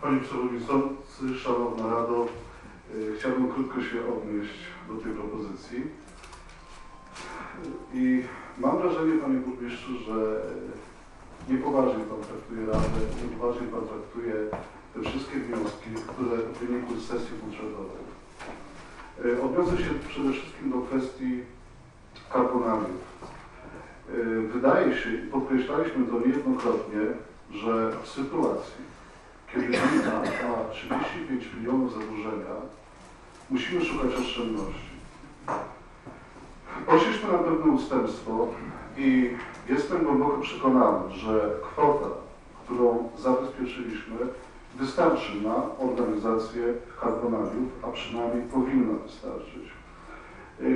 Panie Przewodniczący, Szanowna Rado, y, chciałbym krótko się odnieść do tej propozycji. I mam wrażenie, Panie Burmistrzu, że niepoważnie Pan traktuje Radę, niepoważnie Pan traktuje te wszystkie wnioski, które wynikły z sesji budżetowej. Y, Odniosę się przede wszystkim do kwestii karbonariów. Y, Wydaje się, podkreślaliśmy to niejednokrotnie, że w sytuacji, kiedy gmina ma 35 milionów zadłużenia, musimy szukać oszczędności. Poszliśmy na pewne ustępstwo i jestem głęboko przekonany, że kwota, którą zabezpieczyliśmy, wystarczy na organizację karbonariów, a przynajmniej powinna wystarczyć.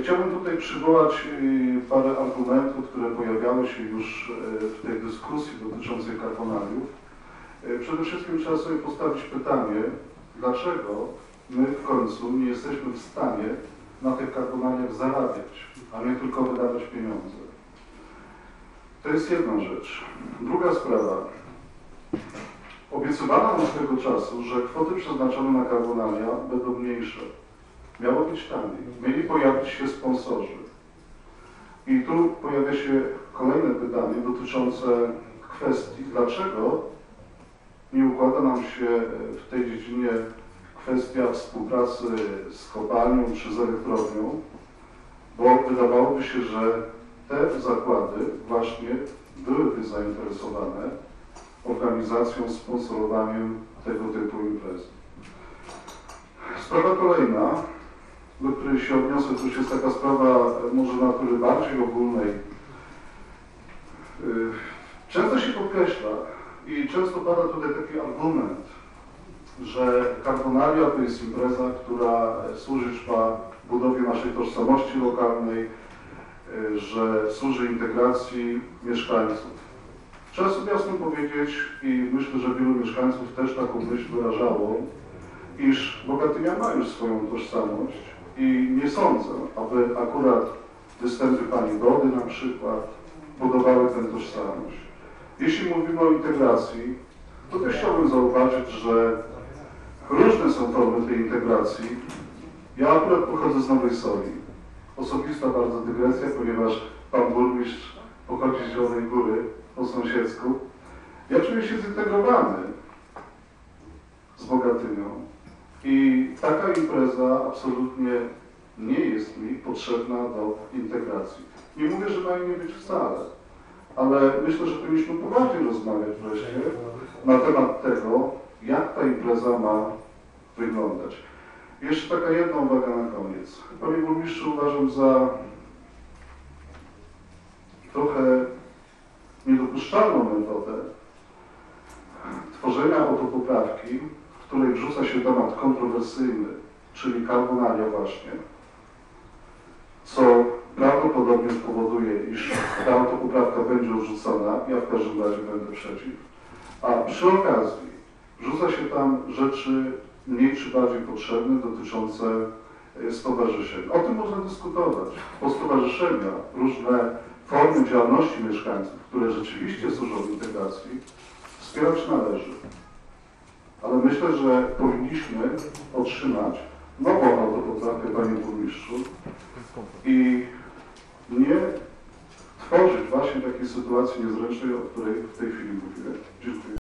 Chciałbym tutaj przywołać e, parę argumentów, które pojawiały się już e, w tej dyskusji dotyczącej karbonariów. E, Przede wszystkim trzeba sobie postawić pytanie, dlaczego my w końcu nie jesteśmy w stanie na tych karbonariach zarabiać, a nie tylko wydawać pieniądze. To jest jedna rzecz. Druga sprawa. Obiecywano nam swego czasu, że kwoty przeznaczone na karbonaria będą mniejsze. Miało być taniej. Mieli pojawić się sponsorzy. I tu pojawia się kolejne pytanie dotyczące kwestii, dlaczego układa nam się w tej dziedzinie kwestia współpracy z kopalnią czy z elektrownią, bo wydawałoby się, że te zakłady właśnie byłyby zainteresowane organizacją, sponsorowaniem tego typu imprezy. Sprawa kolejna, do której się odniosę, to już jest taka sprawa może natury bardziej ogólnej. Y, Często się podkreśla i często pada tutaj taki argument, że karbonaria to jest impreza, która służyć ma budowie naszej tożsamości lokalnej, y, że służy integracji mieszkańców. Trzeba sobie jasno powiedzieć i myślę, że wielu mieszkańców też taką myśl wyrażało, iż Bogatynia ma już swoją tożsamość i nie sądzę, aby akurat występy pani Gody na przykład budowały tę tożsamość. Jeśli mówimy o integracji, to też chciałbym zauważyć, że różne są formy tej integracji. Ja akurat pochodzę z Nowej Soli. Osobista bardzo dygresja, ponieważ pan burmistrz pochodzi z Zielonej Góry po sąsiedzku. Ja czuję się zintegrowany z Bogatynią i taka impreza absolutnie nie jest mi potrzebna do integracji. Nie mówię, że ma jej nie być wcale, ale myślę, że powinniśmy poważnie rozmawiać wreszcie na temat tego, jak ta impreza ma wyglądać. Jeszcze taka jedna uwaga na koniec. Panie burmistrzu, uważam za trochę niedopuszczalną metodę tworzenia autopoprawki, w której wrzuca się temat kontrowersyjny, czyli karbonaria właśnie, prawdopodobnie spowoduje, iż ta autopoprawka będzie odrzucona, ja w każdym razie będę przeciw, a przy okazji wrzuca się tam rzeczy mniej czy bardziej potrzebne dotyczące e, stowarzyszeń. O tym można dyskutować, bo stowarzyszenia, różne formy działalności mieszkańców, które rzeczywiście służą integracji, wspierać należy. Ale myślę, że powinniśmy otrzymać nową autopoprawkę, panie burmistrzu, i nie tworzyć właśnie takiej sytuacji niezręcznej, o której w tej chwili mówiłem. Dziękuję.